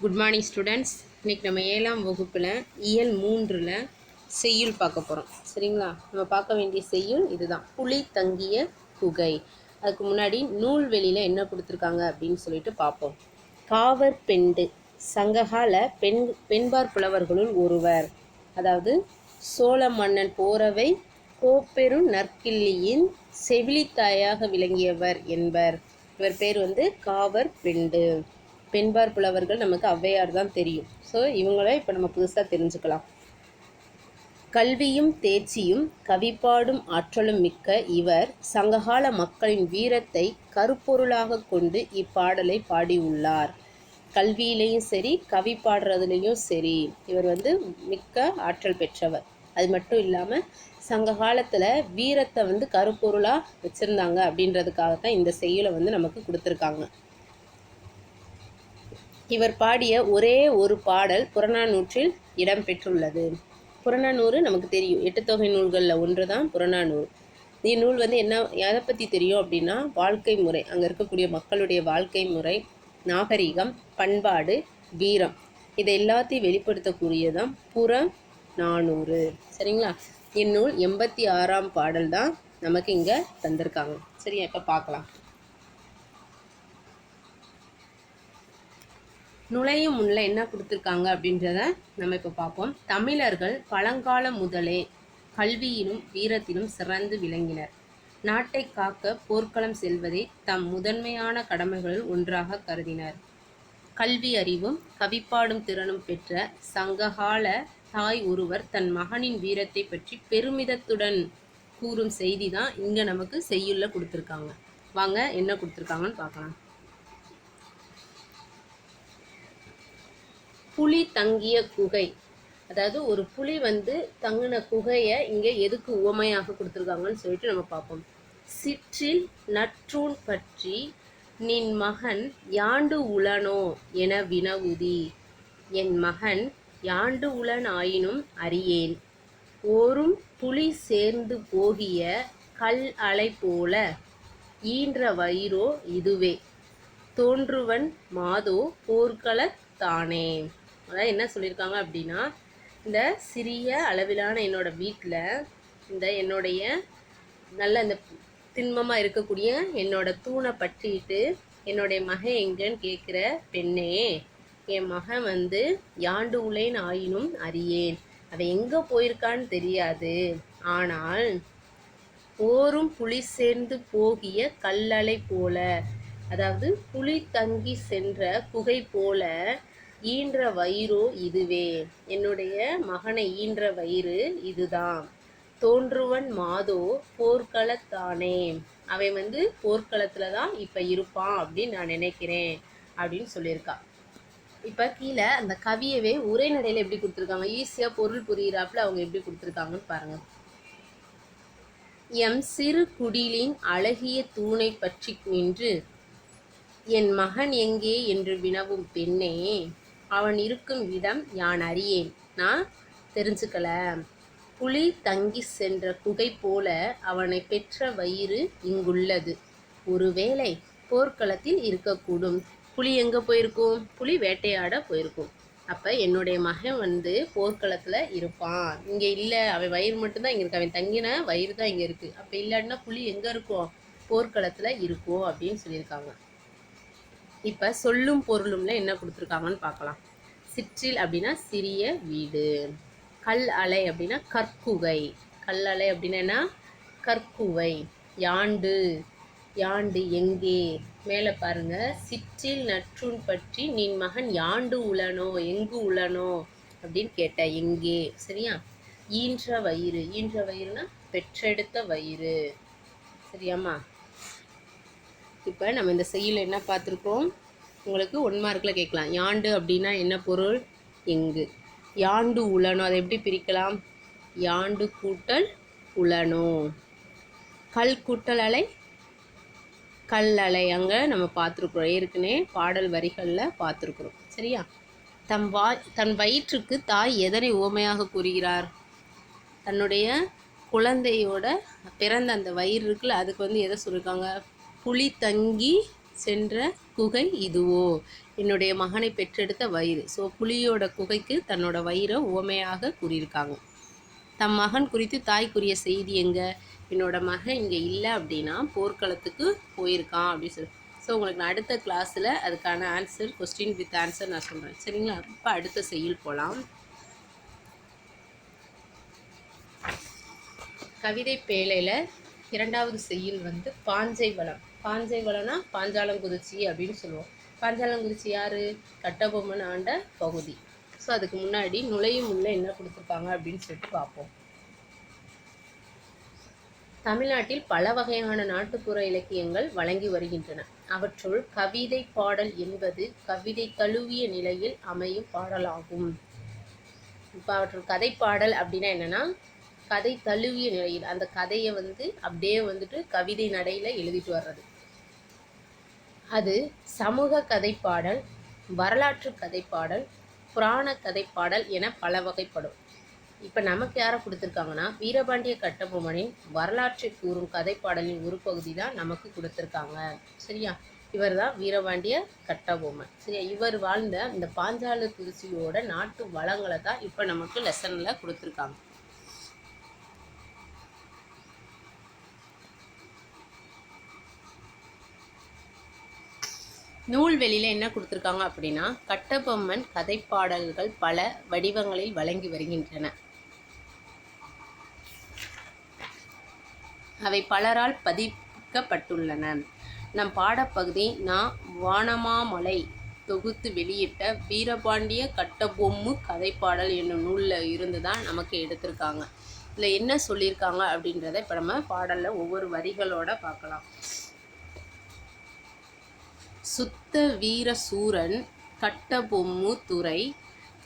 Good morning students இன்றைக்கி நம்ம ஏழாம் வகுப்பில் இயல் மூன்றில் செய்யுள் பார்க்க போகிறோம் சரிங்களா? நம்ம பார்க்க வேண்டிய செய்யுள் இதுதான். புலி தங்கிய குகை. அதுக்கு முன்னாடி நூல்வெளியில் என்ன கொடுத்துருக்காங்க அப்படின்னு சொல்லிட்டு பார்ப்போம். காவர் பெண்டு. சங்ககால பெண் பெண்பார் புலவர்களுள் ஒருவர். அதாவது சோழ மன்னன் போரவை கோப்பெரும் நற்கிள்ளியின் செவிலித்தாயாக விளங்கியவர் என்பர். இவர் பேர் வந்து காவர் பெண்டு. பெண்பார் புலவர்கள் நமக்கு ஔவையார் தான் தெரியும். ஸோ இவங்கள இப்போ நம்ம புதுசாக தெரிஞ்சுக்கலாம். கல்வியும் தேர்ச்சியும் கவிப்பாடும் ஆற்றலும் மிக்க இவர் சங்ககால மக்களின் வீரத்தை கருப்பொருளாக கொண்டு இப்பாடலை பாடியுள்ளார். கல்வியிலையும் சரி கவி பாடுறதுலேயும் சரி இவர் வந்து மிக்க ஆற்றல் பெற்றவர். அது மட்டும் இல்லாமல் சங்க காலத்தில் வீரத்தை வந்து கருப்பொருளாக வச்சுருந்தாங்க அப்படின்றதுக்காக தான் இந்த செயலை வந்து நமக்கு கொடுத்துருக்காங்க. இவர் பாடிய ஒரே ஒரு பாடல் புறநானூற்றில் இடம்பெற்றுள்ளது. புறநானூறு நமக்கு தெரியும். எட்டு தொகை நூல்களில் ஒன்று தான் புறநானூறு இந்நூல் வந்து என்ன எதை பற்றி தெரியும் அப்படின்னா வாழ்க்கை முறை. அங்கே இருக்கக்கூடிய மக்களுடைய வாழ்க்கை முறை நாகரிகம் பண்பாடு வீரம். இதை எல்லாத்தையும் வெளிப்படுத்தக்கூடியதான் புற நானூறு சரிங்களா? இந்நூல் எண்பத்தி ஆறாம் பாடல் தான் நமக்கு இங்கே தந்திருக்காங்க. சரியா இப்போ பார்க்கலாம். நுழையும் முன்னில் என்ன கொடுத்துருக்காங்க அப்படின்றத நம்ம இப்போ பார்ப்போம். தமிழர்கள் பழங்காலம் முதலே கல்வியிலும் வீரத்திலும் சிறந்து விளங்கினர். நாட்டை காக்க போர்க்களம் செல்வதை தம் முதன்மையான கடமைகளில் ஒன்றாக கருதினர். கல்வி அறிவும் கவிப்பாடும் திறனும் பெற்ற சங்ககால தாய் ஒருவர் தன் மகனின் வீரத்தை பற்றி பெருமிதத்துடன் கூறும் செய்தி தான் இங்கே நமக்கு செய்யுள்ள கொடுத்துருக்காங்க. வாங்க என்ன கொடுத்துருக்காங்கன்னு பார்க்கலாம். புலி தங்கிய குகை. அதாவது ஒரு புலி வந்து தங்கின குகையை இங்கே எதுக்கு உவமையாக கொடுத்துருக்காங்கன்னு சொல்லிட்டு நம்ம பார்ப்போம். சிற்றில் நற்றூன் பற்றி நின் மகன் யாண்டு உளனோ என வினவுதி. என் மகன் யாண்டு உளன் ஆயினும் அறியேன். ஓரும் புலி சேர்ந்து போகிய கல் அலை போல ஈன்ற வயிறோ இதுவே. தோன்றுவன் மாதோ போர்க்களத் தானே. அதாவது என்ன சொல்லியிருக்காங்க அப்படின்னா இந்த சிறிய அளவிலான என்னோட வீட்டில் இந்த என்னுடைய நல்ல இந்த திண்மமாக இருக்கக்கூடிய என்னோட தூணை பற்றிட்டு என்னுடைய மகன் எங்கன்னு கேட்குற பெண்ணே என் மகன் வந்து யாண்டு உலேன் ஆயினும் அறியேன். அவன் எங்கே போயிருக்கான்னு தெரியாது. ஆனால் ஓரும் புலி சேர்ந்து போகிய கல்லலை போல அதாவது புலி தங்கி சென்ற குகை போல ஈன்ற வயிறோ இதுவே. என்னுடைய மகனை ஈன்ற வயிறு இதுதான். தோன்றுவன் மாதோ போர்க்களத்தானே அவன் வந்து போர்க்களத்தில் தான் இப்போ இருப்பான் அப்படின்னு நான் நினைக்கிறேன் அப்படின்னு சொல்லியிருக்கா. இப்போ கீழே அந்த கவியவே உரைநடையில் எப்படி கொடுத்துருக்காங்க? ஈஸியாக பொருள் புரியிறாப்புல அவங்க எப்படி கொடுத்துருக்காங்கன்னு பாருங்கள் எம் சிறு குடிலின் அழகிய தூணை பற்றி நின்று என் மகன் எங்கே என்று வினவும் பெண்ணே. அவன் இருக்கும் இடம் யான் அறியேன்? நான் தெரிஞ்சுக்கல. புலி தங்கி சென்ற குகை போல அவனை பெற்ற வயிறு இங்குள்ளது. ஒருவேளை போர்க்களத்தில் இருக்கக்கூடும். புலி எங்கே போயிருக்கும்? புலி வேட்டையாட போயிருக்கும். அப்போ என்னுடைய மகன் வந்து போர்க்களத்தில் இருப்பான். இங்கே இல்லை அவன் வயிறு மட்டும்தான் இங்கே இருக்கு. அவன் தங்கின வயிறு தான் இங்கே இருக்குது அப்போ இல்லாட்டினா புலி எங்கே இருக்கும்? போர்க்களத்தில் இருக்கும் அப்படின்னு சொல்லியிருக்காங்க. இப்போ சொல்லும் பொருளும்ல என்ன கொடுத்துருக்காங்கன்னு பார்க்கலாம். சிற்றில் அப்படின்னா சிறிய வீடு. கல் அலை அப்படின்னா கற்குகை. கல் அலை அப்படின்னா என்ன? கற்குவை யாண்டு. யாண்டு எங்கே? மேலே பாருங்க. சிற்றில் நற்றுன் பற்றி நின் மகன் யாண்டு உளனோ? எங்கு உளனோ? அப்படின்னு கேட்ட. எங்கே? சரியா? ஈன்ற வயிறு. ஈன்ற வயிறுனா பெற்றெடுத்த வயிறு. சரியாம்மா? இப்போ நம்ம இந்த செய்யில் என்ன பார்த்துருக்கோம்? உங்களுக்கு ஒன் மார்க்கில் கேட்கலாம். யாண்டு அப்படின்னா என்ன பொருள்? எங்கு. யாண்டு உளனோ அதை எப்படி பிரிக்கலாம்? யாண்டு கூட்டல் உளனோ கல் கூட்டல் அலை கல் அலை அங்கே நம்ம பார்த்துருக்குறோம். ஏற்கனவே பாடல் வரிகளில் பார்த்துருக்குறோம். சரியா? தம் வா தன் வயிற்றுக்கு தாய் எதனை உவமையாக கூறுகிறார்? தன்னுடைய குழந்தையோட பிறந்த அந்த வயிறு இருக்குல்ல அதுக்கு வந்து எதை சொல்லியிருக்காங்க புலி தங்கி சென்ற குகை இதுவோ? என்னுடைய மகனை பெற்றெடுத்த வயிறு. ஸோ புலியோட குகைக்கு தன்னோட வயிறை உவமையாக கூறியிருக்காங்க. தம் மகன் குறித்து தாய்க்குரிய செய்தி எங்கே? என்னோட மகன் இங்கே இல்லை அப்படின்னா போர்க்களத்துக்கு போயிருக்கான் அப்படின்னு சொல்லி. ஸோ உங்களுக்கு நான் அடுத்த கிளாஸில் அதுக்கான ஆன்சர் கொஸ்டின் வித் ஆன்சர் நான் சொல்கிறேன் சரிங்களா? இப்போ அடுத்த செய்யுள் போகலாம் கவிதை பேழையில் இரண்டாவது செய்யுள் வந்து பாஞ்சை வளம். பாஞ்சை வளம்னா பாஞ்சாலங்குறிச்சி அப்படின்னு சொல்லுவோம். பாஞ்சாலங்குறிச்சி யார்? கட்டபொம்மன் ஆண்ட பகுதி. ஸோ அதுக்கு முன்னாடி நுழையும் உள்ள என்ன கொடுத்துருக்காங்க அப்படின்னு சொல்லிட்டு பார்ப்போம். தமிழ்நாட்டில் பல வகையான நாட்டுப்புற இலக்கியங்கள் வழங்கி வருகின்றன. அவற்றுள் கவிதை பாடல் என்பது கவிதை தழுவிய நிலையில் அமையும் பாடலாகும். இப்போ அவற்றுள் கதை பாடல் அப்படின்னா என்னன்னா கதை தழுவிய நிலையில் அந்த கதையை வந்து அப்படியே வந்துட்டு கவிதை நடையில் எழுதிட்டு வர்றது. அது சமூக கதைப்பாடல் வரலாற்று கதைப்பாடல் புராண கதைப்பாடல் என பல வகைப்படும். இப்போ நமக்கு யாரை கொடுத்துருக்காங்கன்னா வீரபாண்டிய கட்டபொம்மனின் வரலாற்றை கூறும் கதைப்பாடலின் ஒரு பகுதி தான் நமக்கு கொடுத்துருக்காங்க. சரியா? இவர் தான் வீரபாண்டிய கட்டபொம்மன். சரியா? இவர் வாழ்ந்த இந்த பாஞ்சால குறிச்சியோட நாட்டு வளங்களை தான் இப்போ நமக்கு லெசனில் கொடுத்துருக்காங்க. நூல்வெளியில் என்ன கொடுத்துருக்காங்க அப்படின்னா கட்டபொம்மன் கதைப்பாடல்கள் பல வடிவங்களில் வழங்கி வருகின்றன. அவை பலரால் பதிக்கப்பட்டுள்ளன நம் பாடப்பகுதி நான் வானமாமலை தொகுத்து வெளியிட்ட வீரபாண்டிய கட்டபொம்மு கதைப்பாடல் என்னும் நூலில் இருந்து தான் நமக்கு எடுத்திருக்காங்க. இதில் என்ன சொல்லியிருக்காங்க அப்படின்றத இப்போ நம்ம பாடலில் ஒவ்வொரு வரிகளோட பார்க்கலாம். சுத்த வீர சூரன் கட்டபொம்மு துறை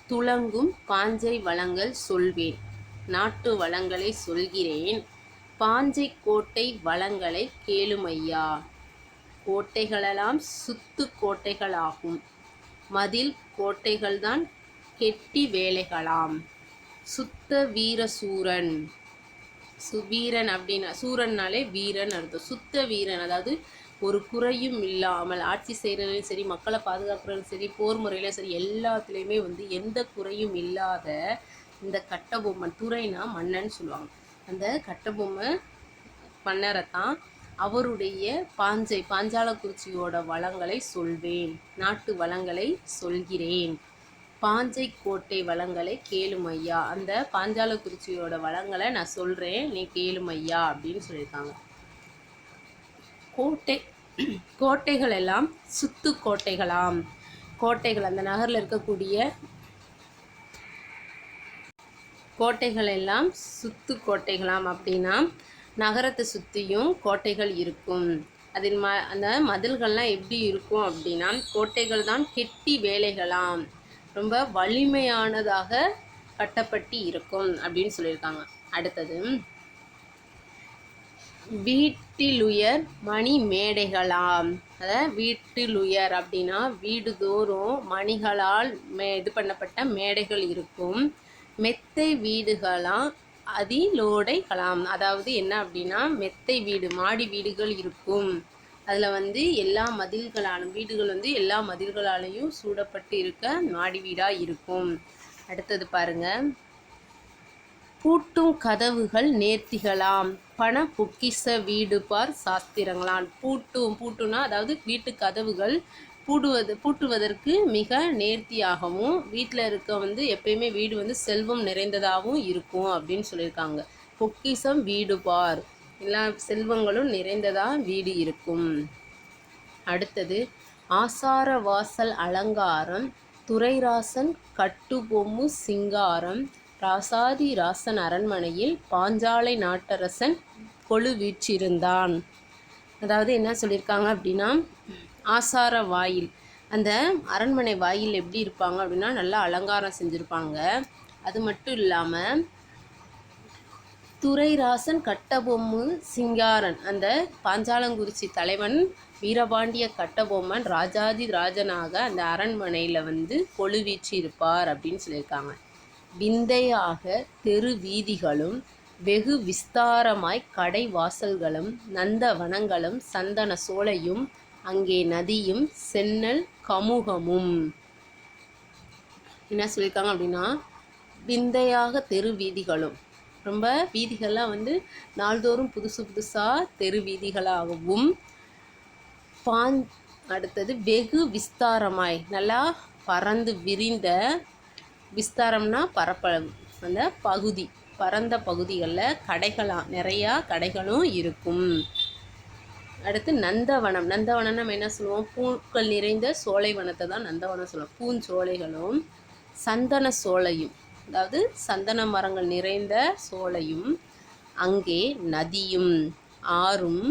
துளங்கும் பாஞ்சை வளங்கள் சொல்வேன். நாட்டு வளங்களை சொல்கிறேன். பாஞ்சை கோட்டை வளங்களை கேளுமையா? கோட்டைகளெல்லாம் சுத்து கோட்டைகளாகும். மதில் கோட்டைகள்தான் கெட்டி வேலைகளாம். சுத்த வீர சூரன் சுவீரன் அப்படின்னா சூரன்னாலே வீரன் அர்த்தம். சுத்த வீரன் அதாவது ஒரு குறையும் இல்லாமல் ஆட்சி செய்கிறதுலையும் சரி மக்களை பாதுகாக்கிறதும் சரி போர் முறையிலும் சரி எல்லாத்துலேயுமே வந்து எந்த குறையும் இல்லாத இந்த கட்டபொம்மன் துறைனா மன்னன் சொல்லுவாங்க. அந்த கட்டபொம்மை மன்னரை தான் அவருடைய பாஞ்சை பாஞ்சாலக்குறிச்சியோட வளங்களை சொல்வேன் நாட்டு வளங்களை சொல்கிறேன். பாஞ்சை கோட்டை வளங்களை கேளுமையா அந்த பாஞ்சாலக்குறிச்சியோட வளங்களை நான் சொல்கிறேன் நீ கேளுமையா அப்படின்னு சொல்லியிருக்காங்க. கோட்டை கோட்டைகள் எல்லாம் சுத்து கோட்டைகளாம். கோட்டைகள் அந்த நகரில் இருக்கக்கூடிய கோட்டைகள் எல்லாம் சுத்து கோட்டைகளாம் அப்படின்னா நகரத்தை சுற்றியும் கோட்டைகள் இருக்கும். அதில் ம அந்த மதில்கள்லாம் எப்படி இருக்கும் அப்படின்னா கோட்டைகள் தான் கெட்டி வேலைகளாம். ரொம்ப வலிமையானதாக கட்டப்பட்டு இருக்கும் அப்படின்னு சொல்லியிருக்காங்க. அடுத்தது வீட்டிலுயர் மணி மேடைகளாம் அதாவது வீட்டிலுயர் அப்படின்னா வீடுதோறும் மணிகளால் மே இது பண்ணப்பட்ட மேடைகள் இருக்கும். மெத்தை வீடுகளாம் அதிலோடைகளாம். அதாவது என்ன அப்படின்னா மெத்தை வீடு மாடி வீடுகள் இருக்கும். அதில் வந்து எல்லா மதில்களாலும் வீடுகள் வந்து எல்லா மதில்களாலையும் சூடப்பட்டு இருக்க மாடி வீடாக இருக்கும். அடுத்தது பாருங்கள் பூட்டும் கதவுகள் நேர்த்திகளாம். பண பொக்கிச வீடு பார் சாஸ்திரங்களான் பூட்டும் பூட்டுனா அதாவது வீட்டு கதவுகள் பூடுவது பூட்டுவதற்கு மிக நேர்த்தியாகவும் வீட்டில் இருக்க வந்து எப்பயுமே வீடு வந்து செல்வம் நிறைந்ததாகவும் இருக்கும் அப்படின்னு சொல்லியிருக்காங்க. பொக்கிசம் வீடு பார். எல்லா செல்வங்களும் நிறைந்ததாக வீடு இருக்கும். அடுத்தது ஆசார வாசல் அலங்காரம் துரைராசன் கட்டுபொம்மு சிங்காரம் ராசாதி ராசன் அரண்மனையில் பாஞ்சாலை நாட்டரசன் கொழு வீற்றிருந்தான். அதாவது என்ன சொல்லியிருக்காங்க அப்படின்னா ஆசார வாயில். அந்த அரண்மனை வாயில் எப்படி இருப்பாங்க அப்படின்னா நல்லா அலங்காரம் செஞ்சுருப்பாங்க. அது மட்டும் இல்லாமல் துரைராசன் கட்டபொம்மு சிங்காரன் அந்த பாஞ்சாலங்குறிச்சி தலைவன் வீரபாண்டிய கட்டபொம்மன் ராஜாதி ராஜனாக அந்த அரண்மனையில் வந்து கொழுவீச்சு இருப்பார் அப்படின்னு சொல்லியிருக்காங்க. விந்தையாக தெரு வீதிகளும் வெகு விஸ்தாரமாய் கடை வாசல்களும் நந்தவனங்களும் சந்தன சோலையும் அங்கே நதியும் சென்னல் கமுகமும். என்ன சொல்லியிருக்காங்க அப்படின்னா விந்தையாக தெரு வீதிகளும். ரொம்ப வீதிகள்லாம் வந்து நாள்தோறும் புதுசு புதுசாக தெரு வீதிகளாகவும் பான் அடுத்தது வெகு விஸ்தாரமாய் நல்லா பறந்து விரிந்த விஸ்தாரம்னா பரப்பளவு. அந்த பகுதி பரந்த பகுதிகளில் கடைகளாக நிறையா கடைகளும் இருக்கும். அடுத்து நந்தவனம். நந்தவனம் நம்ம என்ன சொல்லுவோம்? பூக்கள் நிறைந்த சோலை வனத்தை தான் நந்தவனம் சொல்லுவோம். பூஞ்சோலைகளும் சந்தன சோலையும் அதாவது சந்தன மரங்கள் நிறைந்த சோலையும் அங்கே நதியும் ஆறும்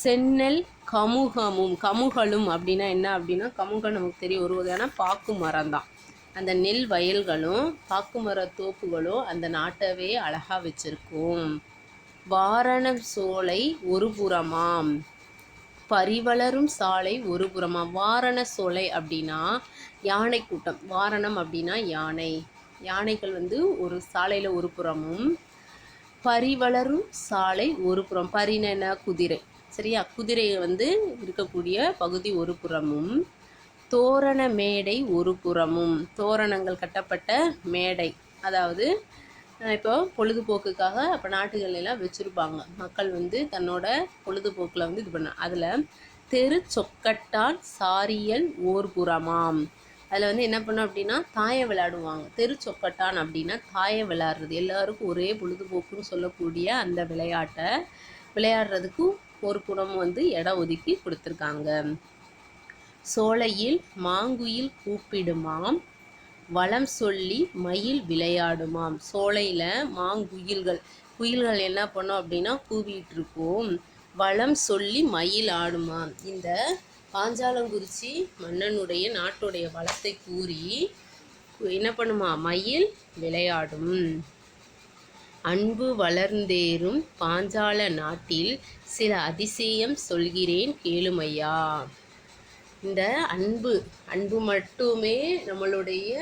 சென்னல் கமுகமும் கமுகளும் அப்படின்னா என்ன அப்படின்னா கமுகம் நமக்கு தெரியும் ஒரு வகையான பாக்கு மரம் தான் அந்த நெல் வயல்களும் பாக்குமர தோப்புகளும் அந்த நாட்டவே அழகாக வச்சிருக்கும். வாரண சோலை ஒரு புறமாம். பரிவளரும் சாலை ஒரு புறமாம். வாரண சோலை அப்படின்னா யானை கூட்டம். வாரணம் அப்படின்னா யானை. யானைகள் வந்து ஒரு சாலையில் ஒரு புறமும் பரிவளரும் சாலை ஒரு புறம். பரிணன குதிரை. சரியா? குதிரை வந்து இருக்கக்கூடிய பகுதி ஒரு புறமும். தோரண மேடை ஒரு புறமும். தோரணங்கள் கட்டப்பட்ட மேடை. அதாவது இப்போ பொழுதுபோக்குக்காக அப்போ நாட்டுகள்லாம் வச்சுருப்பாங்க. மக்கள் வந்து தன்னோட பொழுதுபோக்கில் வந்து இது பண்ண அதில் தெரு சொக்கட்டான் சாரியல் ஓர் புறமாம். அதில் வந்து என்ன பண்ணோம் அப்படின்னா தாயம் விளையாடுவாங்க. தெரு சொக்கட்டான் அப்படின்னா தாயை விளையாடுறது. எல்லாருக்கும் ஒரே பொழுதுபோக்குன்னு சொல்லக்கூடிய அந்த விளையாட்டை விளையாடுறதுக்கு ஒரு புறம் வந்து இடம் ஒதுக்கி கொடுத்துருக்காங்க. சோலையில் மாங்குயில் கூப்பிடுமாம். வளம் சொல்லி மயில் விளையாடுமாம். சோலையில் மாங்குயில்கள். குயில்கள் என்ன பண்ணோம் அப்படின்னா கூவிட்டுருக்கோம் வளம் சொல்லி மயில் ஆடுமாம். இந்த பாஞ்சாலங்குறிச்சி மன்னனுடைய நாட்டுடைய வளத்தை கூறி என்ன பண்ணுமா? மயில் விளையாடும். அன்பு வளர்ந்தேறும் பாஞ்சால நாட்டில் சில அதிசயம் சொல்கிறேன் கேளுமையா? இந்த அன்பு அன்பு மட்டுமே நம்மளுடைய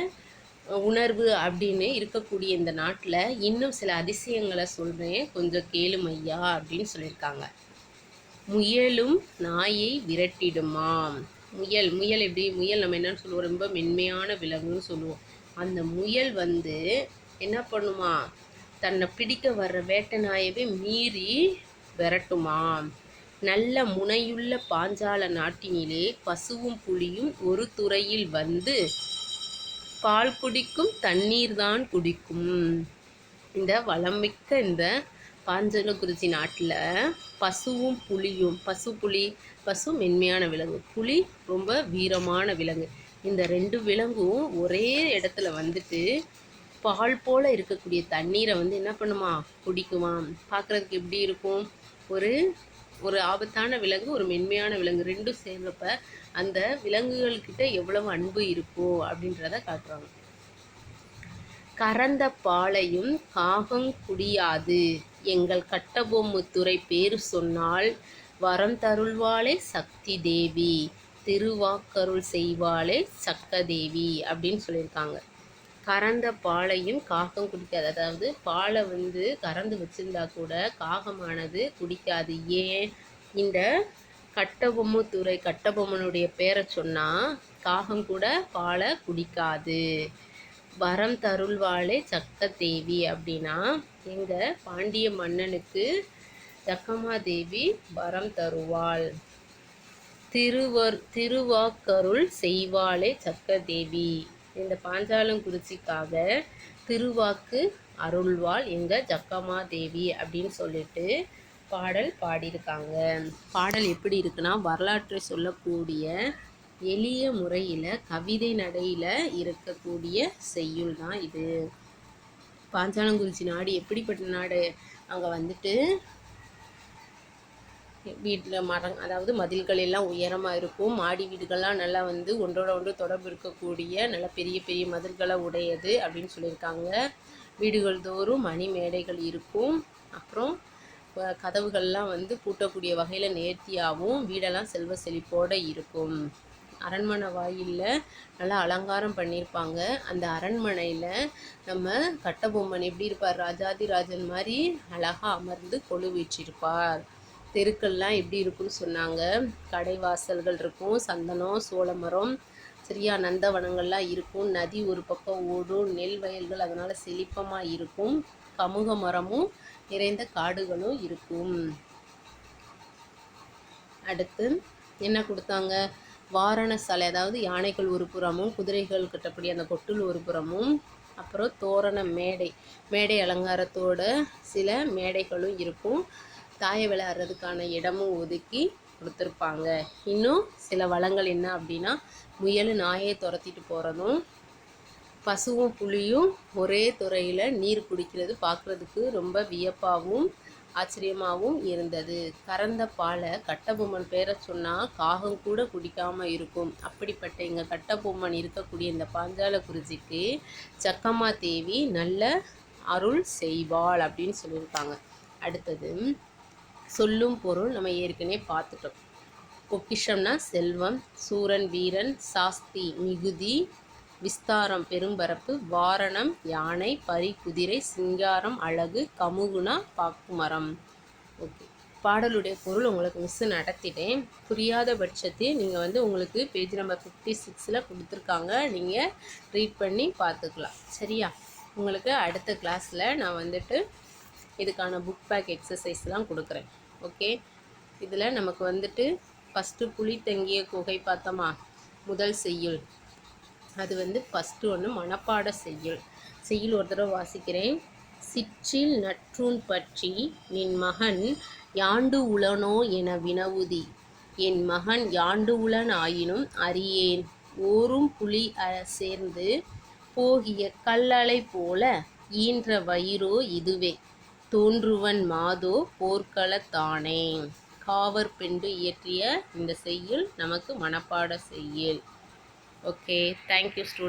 உணர்வு அப்படின்னு இருக்கக்கூடிய இந்த நாட்டில் இன்னும் சில அதிசயங்களை சொல்கிறேன் கொஞ்சம் கேளுமையா அப்படின்னு சொல்லியிருக்காங்க. முயலும் நாயை விரட்டிடுமாம். முயல் முயல் எப்படி? முயல் நம்ம என்னன்னு சொல்லுவோம்? ரொம்ப மென்மையான விலங்குன்னு சொல்லுவோம். அந்த முயல் வந்து என்ன பண்ணுமா? தன்னை பிடிக்க வர்ற வேட்டை நாயவே மீறி விரட்டுமாம். நல்ல முனையுள்ள பாஞ்சால நாட்டினிலே பசுவும் புலியும் ஒரு துறையில் வந்து பால் குடிக்கும் தண்ணீர் தான் குடிக்கும். இந்த வளமிக்க இந்த பாஞ்சலகுறிச்சி நாட்டில் பசுவும் புலியும் பசு புலி பசு மென்மையான விலங்கு புலி ரொம்ப வீரமான விலங்கு. இந்த ரெண்டு விலங்கும் ஒரே இடத்துல வந்துட்டு பால் போல் இருக்கக்கூடிய தண்ணீரை வந்து என்ன பண்ணுமா? குடிக்குமா பார்க்குறதுக்கு எப்படி இருக்கும்? ஒரு ஒரு ஆபத்தான விலங்கு ஒரு மென்மையான விலங்கு ரெண்டும் சேர்றப்ப அந்த விலங்குகள்கிட்ட எவ்வளவு அன்பு இருக்கோ அப்படின்றத காட்டுறாங்க. கறந்த பாலையும் காகம் குடியாது. எங்கள் கட்டபொம்முத்துறை பேரு சொன்னால் வரம் தருள்வாளே சக்தி தேவி திருவாக்கருள் செய்வாளே சக்கதேவி அப்படின்னு சொல்லியிருக்காங்க. கறந்த பாலையும் காகம் குடிக்காது. அதாவது பாலை வந்து கறந்து வச்சிருந்தா கூட காகமானது குடிக்காது. ஏன்? இந்த கட்டபொம்முத்துறை கட்டபொம்மனுடைய பேரை சொன்னால் காகம் கூட பாலை குடிக்காது. வரம் தருள்வாளே சக்கத்தேவி அப்படின்னா எங்கள் பாண்டிய மன்னனுக்கு சக்கமாதேவி வரம் தருவாள். திருவர் திருவாக்கருள் செய்வாளே சக்கதேவி இந்த பாஞ்சாலங்குறிச்சிக்காக திருவாக்கு அருள்வாள் எங்க ஜக்கம்மா தேவி அப்படின்னு சொல்லிட்டு பாடல் பாடியிருக்காங்க. பாடல் எப்படி இருக்குன்னா வரலாற்றை சொல்லக்கூடிய எளிய முறையில் கவிதை நடையில் இருக்கக்கூடிய செய்யுள் தான் இது. பாஞ்சாலங்குறிச்சி நாடு எப்படிப்பட்ட நாடு? அங்கே வந்துட்டு வீட்டில் மரம் அதாவது மதில்கள் எல்லாம் உயரமாக இருக்கும். மாடி வீடுகள்லாம் நல்லா வந்து ஒன்றோட ஒன்று தொடர்பு இருக்கக்கூடிய நல்ல பெரிய பெரிய மதில்களை உடையது அப்படின்னு சொல்லியிருக்காங்க. வீடுகள் தோறும் மணி மேடைகள் இருக்கும். அப்புறம் கதவுகள்லாம் வந்து பூட்டக்கூடிய வகையில் நேர்த்தியாகவும் வீடெல்லாம் செல்வ செழிப்போடு இருக்கும். அரண்மனை வாயிலில் நல்லா அலங்காரம் பண்ணியிருப்பாங்க. அந்த அரண்மனையில் நம்ம கட்டபொம்மன் எப்படி இருப்பார்? ராஜாதிராஜன் மாதிரி அழகாக அமர்ந்து கொழு வீற்றிருப்பார் தெருக்கள்லாம் எப்படி இருக்குன்னு சொன்னாங்க. கடைவாசல்கள் இருக்கும் சந்தனம் சோளமரம் சரியா நந்தவனங்கள்லாம் இருக்கும். நதி ஒரு பக்கம் ஓடும் நெல் வயல்கள் அதனால் செழிப்பமாக இருக்கும். கமுக மரமும் நிறைந்த காடுகளும் இருக்கும். அடுத்து என்ன கொடுத்தாங்க? வாரணசாலை அதாவது யானைகள் ஒரு புறமும் குதிரைகள் கட்டப்படி அந்த கொட்டில் ஒரு புறமும் அப்புறம் தோரண மேடை மேடை அலங்காரத்தோட சில மேடைகளும் இருக்கும். தாய விளையாடுறதுக்கான இடமும் ஒதுக்கி கொடுத்துருப்பாங்க. இன்னும் சில வளங்கள் என்ன அப்படின்னா முயல் நாயை துரத்திட்டு போகிறதும் பசுவும் புலியும் ஒரே துறையில் நீர் குடிக்கிறது பார்க்குறதுக்கு ரொம்ப வியப்பாகவும் ஆச்சரியமாகவும் இருந்தது. கறந்த பாலை கட்டபொம்மன் பேரை சொன்னால் காகம் கூட குடிக்காமல் இருக்கும். அப்படிப்பட்ட எங்கள் கட்டபொம்மன் இருக்கக்கூடிய இந்த பாஞ்சால குறிச்சிக்கு சக்கம்மா தேவி நல்ல அருள் செய்வாள் அப்படின்னு சொல்லியிருக்காங்க. அடுத்தது சொல்லும் பொருள் நம்ம ஏற்கனவே பார்த்துட்டோம். பொக்கிஷம்னா செல்வம் சூரன் வீரன் சாஸ்தி மிகுதி விஸ்தாரம் பெரும்பரப்பு வாரணம் யானை பரி குதிரை சிங்காரம் அழகு கமுகுனா பாக்குமரம். ஓகே. பாடலுடைய பொருள் உங்களுக்கு மிஸ் நடத்திட்டேன். புரியாத பட்சத்தில் நீங்கள் வந்து உங்களுக்கு பேஜ் நம்பர் ஃபிஃப்டி சிக்ஸில் கொடுத்துருக்காங்க. நீங்கள் ரீட் பண்ணி பார்த்துக்கலாம். சரியா? உங்களுக்கு அடுத்த கிளாஸில் நான் வந்துட்டு இதுக்கான புக் பேக் எக்ஸசைஸ்லாம் கொடுக்குறேன். ஓகே இதில் நமக்கு வந்துட்டு ஃபஸ்ட்டு புலி தங்கிய குகை பார்த்தோமா? முதல் செய்யுள். அது வந்து ஃபஸ்ட்டு ஒன்று மனப்பாட செய்யுள். செய்யுள் ஒரு தடவை வாசிக்கிறேன். சிற்றில் நற்றூன் பற்றி நின் மகன் யாண்டு உளனோ என வினவுதி. என் மகன் யாண்டு உளன் ஆயினும் அறியேன். ஓரும் புலி சேர்ந்து போகிய கல்லலை போல ஈன்ற வயிறோ இதுவே. தோன்றுவன் மாதோ போர்க்களத்தானே காவர் பெண்டு இயற்றிய இந்த செய்யுள் நமக்கு மனப்பாட செய்யுள். Okay thank you student